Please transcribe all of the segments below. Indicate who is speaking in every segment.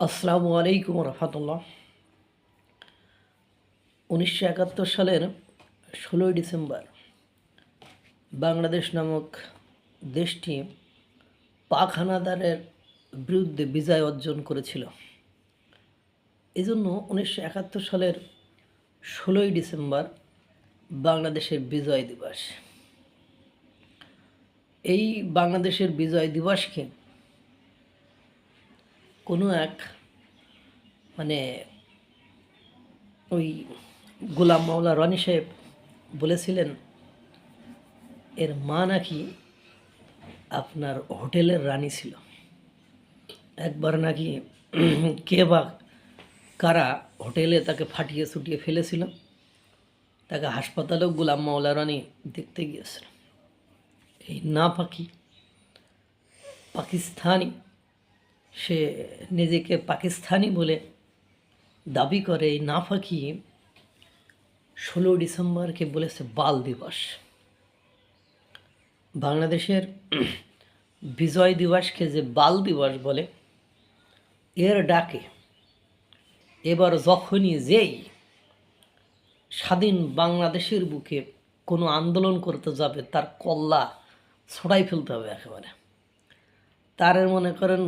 Speaker 1: আসসালামু আলাইকুম রহমতুল্লাহ। উনিশশো একাত্তর সালের ষোলোই ডিসেম্বর বাংলাদেশ নামক দেশটি পাক হানাদারের বিরুদ্ধে বিজয় অর্জন করেছিল। এজন্য উনিশশো একাত্তর সালের ষোলোই ডিসেম্বর বাংলাদেশের বিজয় দিবস। এই বাংলাদেশের বিজয় দিবসকে কোনো এক মানে ওই গোলাম মাওলা রনি সাহেব বলেছিলেন, এর মা নাকি আপনার হোটেলের রানী ছিল। একবার নাকি কে বা কারা হোটেলে তাকে ফাটিয়ে ছুটিয়ে ফেলেছিল, তাকে হাসপাতালেও গোলাম মাওলা রানী দেখতে গিয়েছিল। এই না পাখি পাকিস্তানি সে নিজেকে পাকিস্তানি বলে দাবি করে এই নাফাকি ষোলো ডিসেম্বরকে বলেছে বাল দিবস। বাংলাদেশের বিজয় দিবসকে যে বাল দিবস বলে, এর ডাকে এবার যখনই যেই স্বাধীন বাংলাদেশের বুকে কোনো আন্দোলন করতে যাবে, তার কল্লা ছড়াই ফেলতে হবে একেবারে। তার মনে করেন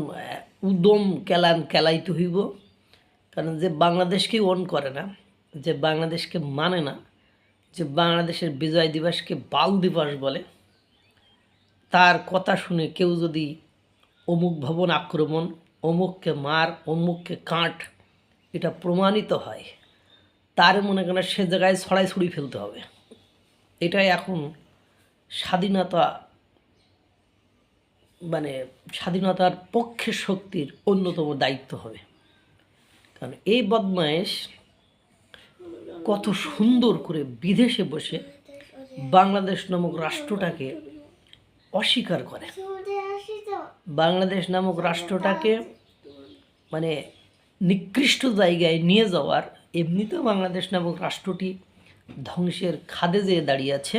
Speaker 1: উদম কেলান কেলাইতে হইব। কারণ যে বাংলাদেশকেই ওন করে না, যে বাংলাদেশকে মানে না, যে বাংলাদেশের বিজয় দিবসকে বাল দিবস বলে, তার কথা শুনে কেউ যদি অমুক ভবন আক্রমণ, অমুককে মার, অমুককে কাঠ এটা প্রমাণিত হয়, তার মনে করেন সে জায়গায় ছড়াই ছড়ি ফেলতে হবে। এটাই এখন স্বাধীনতা মানে স্বাধীনতার পক্ষে শক্তির অন্যতম দায়িত্ব হবে। কারণ এই বদমায়েশ কত সুন্দর করে বিদেশে বসে বাংলাদেশ নামক রাষ্ট্রটাকে অস্বীকার করে। বাংলাদেশ নামক রাষ্ট্রটাকে মানে নিকৃষ্ট জায়গায় নিয়ে যাওয়ার এমনিতেও বাংলাদেশ নামক রাষ্ট্রটি ধ্বংসের খাদে যেয়ে দাঁড়িয়ে আছে।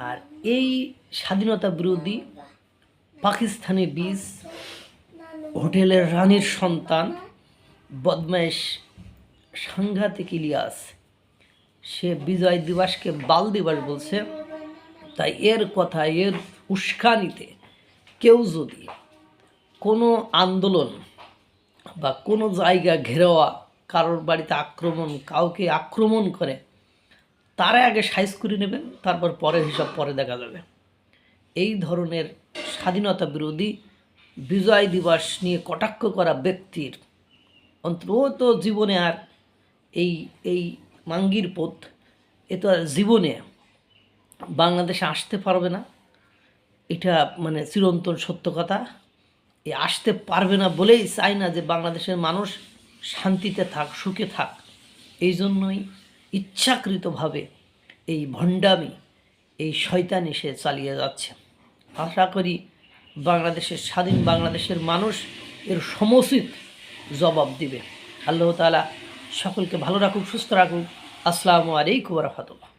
Speaker 1: আর এই স্বাধীনতা বিরোধী পাকিস্তানি বীজ, হোটেলের রানীর সন্তান বদমাইশ সাংঘাতিক ইলিয়াস। সে বিজয় দিবসকে বাল দিবস বলছে। তাই এর কথা, এর উস্কানিতে কেউ যদি কোনো আন্দোলন বা কোনো জায়গা ঘেরাওয়া, কারোর বাড়িতে আক্রমণ, কাউকে আক্রমণ করে, তারা আগে সাইজ করে নেবেন, তারপর পরের হিসাব পরে দেখা যাবে। এই ধরনের স্বাধীনতা বিরোধী বিজয় দিবস নিয়ে কটাক্ষ করা ব্যক্তির অন্তত জীবনে আর এই এই মাঙ্গির পথ, এ তো আর জীবনে বাংলাদেশে আসতে পারবে না। এটা মানে চিরন্তন সত্য কথা। এ আসতে পারবে না বলেই চাই না যে বাংলাদেশের মানুষ শান্তিতে থাক, সুখে থাক। এই জন্যই ইচ্ছাকৃতভাবে এই ভণ্ডামি, এই শয়তানি সে চালিয়ে যাচ্ছে। আশা করি বাংলাদেশের, স্বাধীন বাংলাদেশের মানুষ এর সমুচিত জবাব দিবে। আল্লাহ তালা সকলকে ভালো রাখুক, সুস্থ রাখুক। আসসালামু আলাইকুম রহমতুল্লাহ।